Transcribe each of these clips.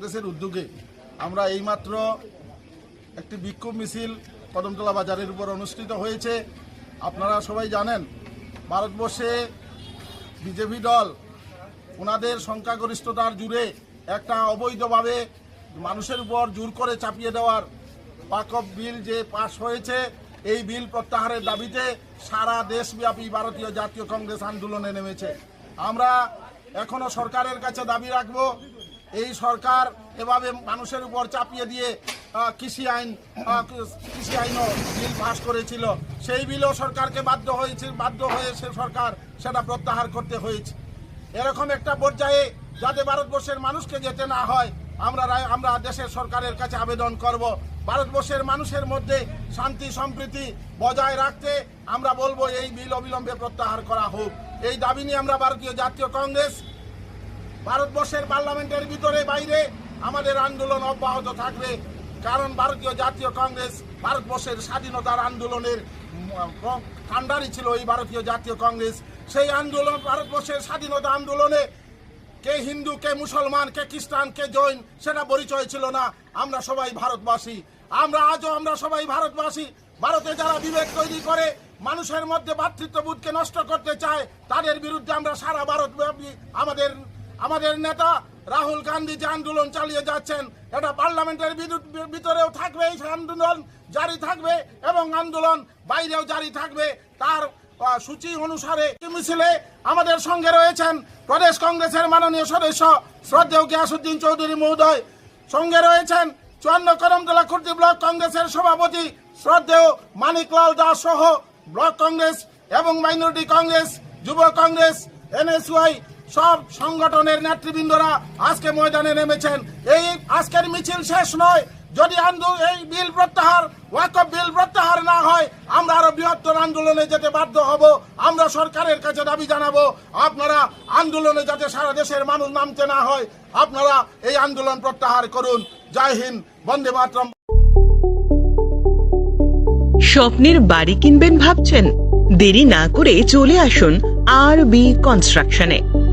কংগ্রেসের উদ্যোগে আমরা এইমাত্র একটি বিক্ষোভ মিছিল কদমতলা বাজারের উপর অনুষ্ঠিত হয়েছে। আপনারা সবাই জানেন, ভারতবর্ষে বিজেপি দল ওনাদের সংখ্যাগরিষ্ঠতার জুড়ে একটা অবৈধভাবে মানুষের উপর জোর করে চাপিয়ে দেওয়ার পাকব বিল যে পাশ হয়েছে, এই বিল প্রত্যাহারের দাবিতে সারা দেশব্যাপী ভারতীয় জাতীয় কংগ্রেস আন্দোলনে নেমেছে। আমরা এখনও সরকারের কাছে দাবি রাখব এই সরকার এভাবে মানুষের উপর চাপিয়ে দিয়ে কৃষি আইন কৃষি আইনও বিল পাস করেছিল। সেই বিলও সরকারকে বাধ্য হয়েছে, বাধ্য হয়ে সে সরকার সেটা প্রত্যাহার করতে হয়েছে। এরকম একটা পর্যায়ে যাতে ভারতবর্ষের মানুষকে যেতে না হয়, আমরা আমরা দেশের সরকারের কাছে আবেদন করব। ভারতবর্ষের মানুষের মধ্যে শান্তি, সম্প্রীতি বজায় রাখতে আমরা বলব, এই বিল অবিলম্বে প্রত্যাহার করা হোক। এই দাবি নিয়ে আমরা ভারতীয় জাতীয় কংগ্রেস ভারতবর্ষের পার্লামেন্টের ভিতরে বাইরে আমাদের আন্দোলন অব্যাহত থাকবে, কারণ ভারতীয় জাতীয় কংগ্রেস ভারতবর্ষের স্বাধীনতার আন্দোলনের কাণ্ডারি ছিল এই ভারতীয় জাতীয় কংগ্রেস। সেই আন্দোলন, ভারতবর্ষের স্বাধীনতা আন্দোলনে কে হিন্দু, কে মুসলমান, কে খ্রিস্টান, কে জৈন, সেটা পরিচয় ছিল না। আমরা সবাই ভারতবাসী। আমরা আজও আমরা সবাই ভারতবাসী। ভারতে যারা বিবেক তৈরি করে, মানুষের মধ্যে ভ্রাতৃত্ববোধকে নষ্ট করতে চায়, তাদের বিরুদ্ধে আমরা সারা ভারতব্যাপী আমাদের আমাদের নেতা রাহুল গান্ধী যে আন্দোলন চালিয়ে যাচ্ছেন, এটা পার্লামেন্টের ভিতরেও থাকবে, এই আন্দোলন জারি থাকবে এবং আন্দোলন বাইরেও জারি থাকবে। তার সূচি অনুসারে মিছিলে আমাদের সঙ্গে রয়েছেন প্রদেশ কংগ্রেসের মাননীয় সদস্য শ্রদ্ধেয় গিয়াসুদ্দিন চৌধুরী মহোদয়। সঙ্গে রয়েছেন চুয়ান্ন করমতলা খুর্দি ব্লক কংগ্রেসের সভাপতি শ্রদ্ধেয় মানিকলাল দাস সহ ব্লক কংগ্রেস এবং মাইনরিটি কংগ্রেস, যুব কংগ্রেস, এনএসওয়াই সব সংগঠনের নেতৃবৃন্দরা আজকে ময়দানে নেমেছেন। এই আজকের মিছিল শেষ নয়। যদি এই বিল প্রত্যাহার, ওয়াকফ বিল প্রত্যাহার না হয়, আমরা আরও বৃহত্তর আন্দোলনে যেতে বাধ্য হব। আমরা সরকারের কাছে দাবি জানাব, আপনারা আন্দোলনে যাতে সারা দেশের মানুষ নামতে না হয়, আপনারা এই আন্দোলন প্রত্যাহার করুন। জয় হিন্দ, বন্দে মাতরম। স্বপ্নের বাড়ি কিনবেন ভাবছেন? দেরি না করে চলে আসুন আর বি কনস্ট্রাকশনে।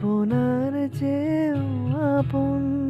আপনার চেয়েও আপন।